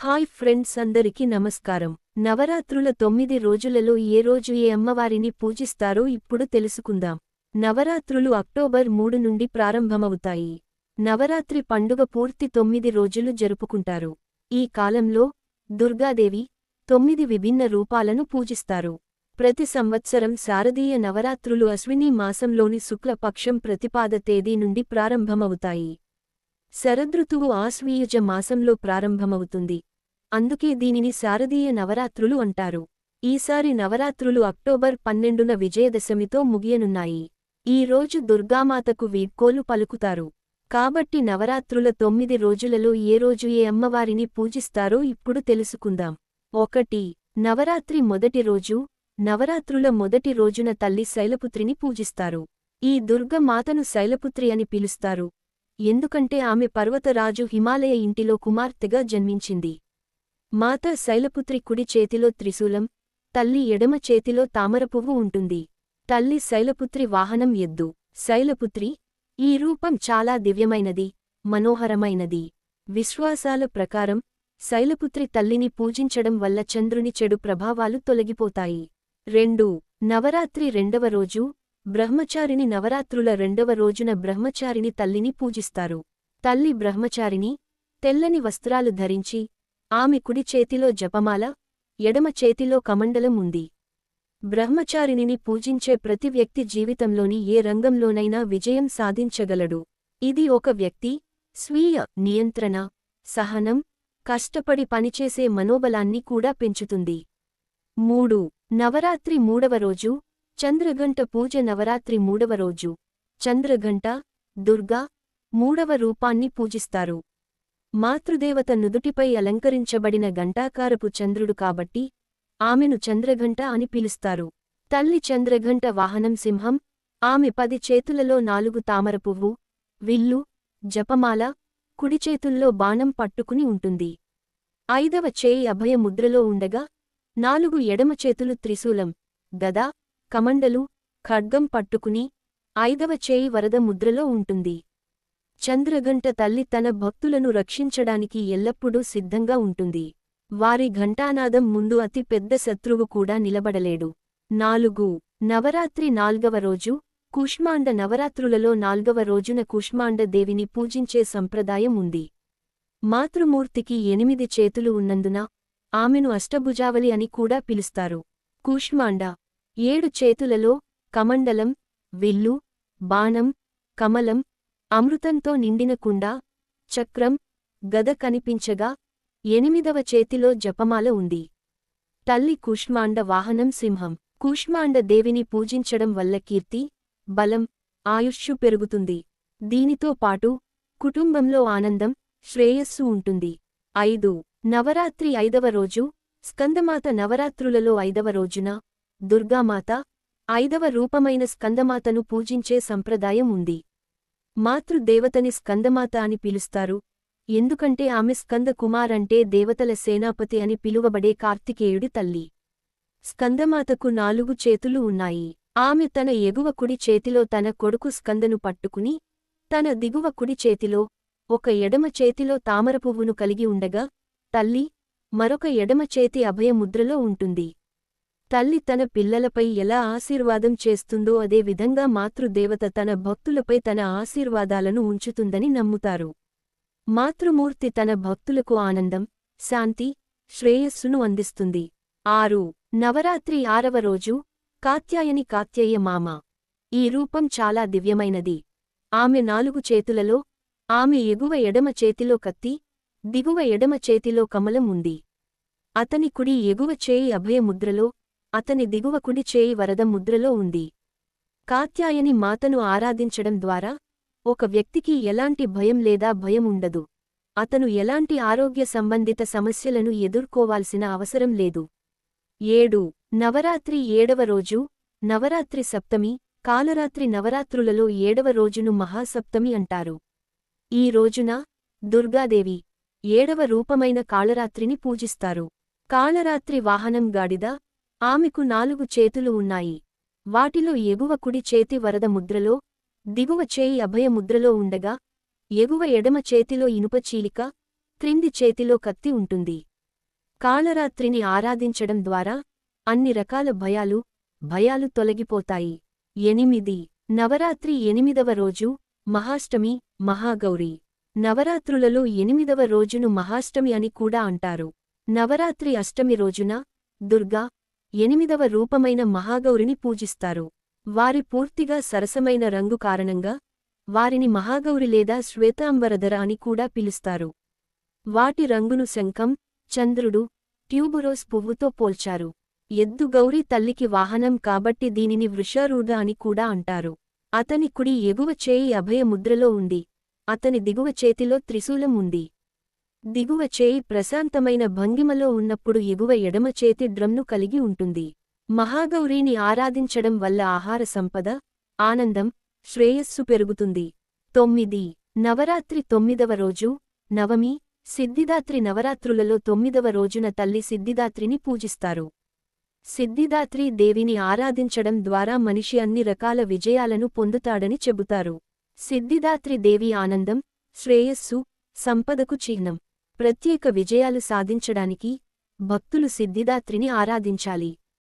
Hi friends అందరికీ నమస్కారం. నవరాత్రుల తొమ్మిది రోజులలో ఏ రోజు ఏ అమ్మవారిని పూజిస్తారో ఇప్పుడు తెలుసుకుందాం. నవరాత్రులు అక్టోబర్ మూడు నుండి ప్రారంభమవుతాయి. నవరాత్రి పండుగ పూర్తి తొమ్మిది రోజులు జరుపుకుంటారు. ఈ కాలంలో దుర్గాదేవి తొమ్మిది విభిన్న రూపాలను పూజిస్తారు. ప్రతి సంవత్సరం శారదీయ నవరాత్రులు అశ్వినీ మాసంలోని శుక్లపక్షం ప్రతిపాద తేదీ నుండి ప్రారంభమవుతాయి. శరదృతువు ఆశ్వీయుజ మాసంలో ప్రారంభమవుతుంది. అందుకే దీనిని శారదీయ నవరాత్రులు అంటారు. ఈసారి నవరాత్రులు అక్టోబర్ పన్నెండున విజయదశమితో ముగియనున్నాయి. ఈ రోజు దుర్గామాతకు వీడ్కోలు పలుకుతారు. కాబట్టి నవరాత్రుల తొమ్మిది రోజులలో ఏ రోజు ఏ అమ్మవారిని పూజిస్తారో ఇప్పుడు తెలుసుకుందాం. ఒకటి నవరాత్రి మొదటి రోజు నవరాత్రుల మొదటి రోజున తల్లి శైలపుత్రిని పూజిస్తారు. ఈ దుర్గమాతను శైలపుత్రి అని పిలుస్తారు. ఎందుకంటే ఆమె పర్వతరాజు హిమాలయ ఇంటిలో కుమార్తెగా జన్మించింది. మాత శైలపుత్రి కుడి చేతిలో త్రిశూలం తల్లి ఎడమ చేతిలో తామరపువ్వు ఉంటుంది. తల్లి శైలపుత్రి వాహనం ఎద్దు. శైలపుత్రి ఈ రూపం చాలా దివ్యమైనది మనోహరమైనది. విశ్వాసాల ప్రకారం శైలపుత్రి తల్లిని పూజించడం వల్ల చంద్రుని చెడు ప్రభావాలు తొలగిపోతాయి. రెండు నవరాత్రి రెండవ రోజు బ్రహ్మచారిని నవరాత్రుల రెండవ రోజున బ్రహ్మచారిని తల్లిని పూజిస్తారు. తల్లి బ్రహ్మచారిని తెల్లని వస్త్రాలు ధరించి ఆమె కుడి చేతిలో జపమాల ఎడమ చేతిలో కమండలం ఉంది. బ్రహ్మచారిణిని పూజించే ప్రతి వ్యక్తి జీవితంలోని ఏ రంగంలోనైనా విజయం సాధించగలడు. ఇది ఒక వ్యక్తి స్వీయ నియంత్రణ సహనం కష్టపడి పనిచేసే మనోబలాన్ని కూడా పెంచుతుంది. మూడు నవరాత్రి మూడవ రోజు చంద్రగంట పూజ నవరాత్రి మూడవ రోజు. చంద్రగంట దుర్గా మూడవ రూపాన్ని పూజిస్తారు. మాతృదేవత నుదుటిపై అలంకరించబడిన గంటాకారపు చంద్రుడు కాబట్టి ఆమెను చంద్రఘంట అని పిలుస్తారు. తల్లి చంద్రఘంట వాహనం సింహం ఆమె పది చేతులలో నాలుగు తామర పువ్వు విల్లు జపమాల కుడిచేతుల్లో బాణం పట్టుకుని ఉంటుంది. ఐదవ చేయి అభయ ముద్రలో ఉండగా నాలుగు ఎడమ చేతులు త్రిశూలం గద కమండలు ఖడ్గం పట్టుకుని ఐదవ చేయి వరద ముద్రలో ఉంటుంది. చంద్రగంట తల్లి తన భక్తులను రక్షించడానికి ఎల్లప్పుడూ సిద్ధంగా ఉంటుంది. వారి ఘంటానాదం ముందు అతి పెద్ద శత్రువు కూడా నిలబడలేడు. నాలుగు నవరాత్రి నాల్గవ రోజు కూష్మాండ నవరాత్రులలో నాల్గవ రోజున కూష్మాండ దేవిని పూజించే సంప్రదాయం ఉంది. మాతృమూర్తికి ఎనిమిది చేతులు ఉన్నందున ఆమెను అష్టభుజావలి అని కూడా పిలుస్తారు. కూష్మాండ ఏడు చేతులలో కమండలం విల్లు బాణం కమలం అమృతంతో నిండిన కుండ చక్రం గద కనిపించగా ఎనిమిదవ చేతిలో జపమాల ఉంది. తల్లి కూష్మాండ వాహనం సింహం. కూష్మాండ దేవిని పూజించడం వల్ల కీర్తి బలం ఆయుష్షు పెరుగుతుంది. దీనితో పాటు కుటుంబంలో ఆనందం శ్రేయస్సు ఉంటుంది. ఐదు. నవరాత్రి ఐదవ రోజు స్కందమాత నవరాత్రులలో ఐదవ రోజున దుర్గామాత ఐదవ రూపమైన స్కందమాతను పూజించే సంప్రదాయం ఉంది. మాతృదేవతని స్కందమాత అని పిలుస్తారు. ఎందుకంటే ఆమె స్కంద కుమార్ అంటే దేవతల సేనాపతి అని పిలువబడే కార్తికేయుడి తల్లి. స్కందమాతకు నాలుగు చేతులు ఉన్నాయి. ఆమె తన ఎగువ కుడి చేతిలో తన కొడుకు స్కందను పట్టుకుని తన దిగువ కుడి చేతిలో ఒక ఎడమ చేతిలో తామరపువ్వును కలిగి ఉండగా తల్లి మరొక ఎడమ చేతి అభయముద్రలో ఉంటుంది. తల్లి తన పిల్లలపై ఎలా ఆశీర్వాదం చేస్తుందో అదే విధంగా మాతృదేవత తన భక్తులపై తన ఆశీర్వాదాలను ఉంచుతుందని నమ్ముతారు. మాతృమూర్తి తన భక్తులకు ఆనందం శాంతి శ్రేయస్సును అందిస్తుంది. ఆరు నవరాత్రి ఆరవ రోజు కాత్యాయని కాత్యయ్య మామ. ఈ రూపం చాలా దివ్యమైనది. ఆమె నాలుగు చేతులలో ఆమె ఎగువ ఎడమ చేతిలో కత్తి దిగువ ఎడమ చేతిలో కమలం ఉంది. అతని కుడి ఎగువ చేయి అభయముద్రలో అతని దిగువ కుడి చేయి వరద ముద్రలో ఉంది. కాత్యాయని మాతను ఆరాధించడం ద్వారా ఒక వ్యక్తికి ఎలాంటి భయం లేదా భయం ఉండదు. అతను ఎలాంటి ఆరోగ్య సంబంధిత సమస్యలను ఎదుర్కోవాల్సిన అవసరం లేదు. ఏడు నవరాత్రి ఏడవ రోజు నవరాత్రి సప్తమి కాలరాత్రి నవరాత్రులలో ఏడవ రోజును మహాసప్తమి అంటారు. ఈ రోజున దుర్గాదేవి ఏడవ రూపమైన కాళరాత్రిని పూజిస్తారు. కాళరాత్రి వాహనం గాడిద ఆమెకు నాలుగు చేతులు ఉన్నాయి. వాటిలో ఎగువ కుడి చేతి వరద ముద్రలో దిగువ చేయి అభయ ముద్రలో ఉండగా ఎగువ ఎడమ చేతిలో ఇనుప చీలిక క్రింది చేతిలో కత్తి ఉంటుంది. కాళరాత్రిని ఆరాధించడం ద్వారా అన్ని రకాల భయాలు భయాలు తొలగిపోతాయి. ఎనిమిది. నవరాత్రి ఎనిమిదవ రోజు మహాష్టమి మహాగౌరి. నవరాత్రులలో ఎనిమిదవ రోజును మహాష్టమి అని కూడా అంటారు. నవరాత్రి అష్టమి రోజున దుర్గా ఎనిమిదవ రూపమైన మహాగౌరిని పూజిస్తారు. వారి పూర్తిగా సరసమైన రంగు కారణంగా వారిని మహాగౌరి లేదా శ్వేతాంబరధర అని కూడా పిలుస్తారు. వాటి రంగును శంఖం చంద్రుడు ట్యూబురోస్ పువ్వుతో పోల్చారు. ఎద్దు గౌరీ తల్లికి వాహనం కాబట్టి దీనిని వృషారూఢ అని కూడా అంటారు. అతని కుడి ఎగువ చేయి అభయ ముద్రలో ఉంది. అతని దిగువ చేతిలో త్రిశూలం ఉంది. దిగువ చేయి ప్రశాంతమైన భంగిమలో ఉన్నప్పుడు ఎగువ ఎడమ చేతి డ్రమ్ను కలిగి ఉంటుంది. మహాగౌరీని ఆరాధించడం వల్ల ఆహార సంపద ఆనందం శ్రేయస్సు పెరుగుతుంది. తొమ్మిది. నవరాత్రి తొమ్మిదవ రోజు నవమి సిద్ధిదాత్రి నవరాత్రులలో తొమ్మిదవ రోజున తల్లి సిద్ధిదాత్రిని పూజిస్తారు. సిద్ధిదాత్రి దేవిని ఆరాధించడం ద్వారా మనిషి అన్ని రకాల విజయాలను పొందుతాడని చెబుతారు. సిద్ధిదాత్రి దేవి ఆనందం శ్రేయస్సు సంపదకు చిహ్నం. ప్రత్యేక విజయాలు సాధించడానికి భక్తులు సిద్ధిదాత్రిని ఆరాధించాలి.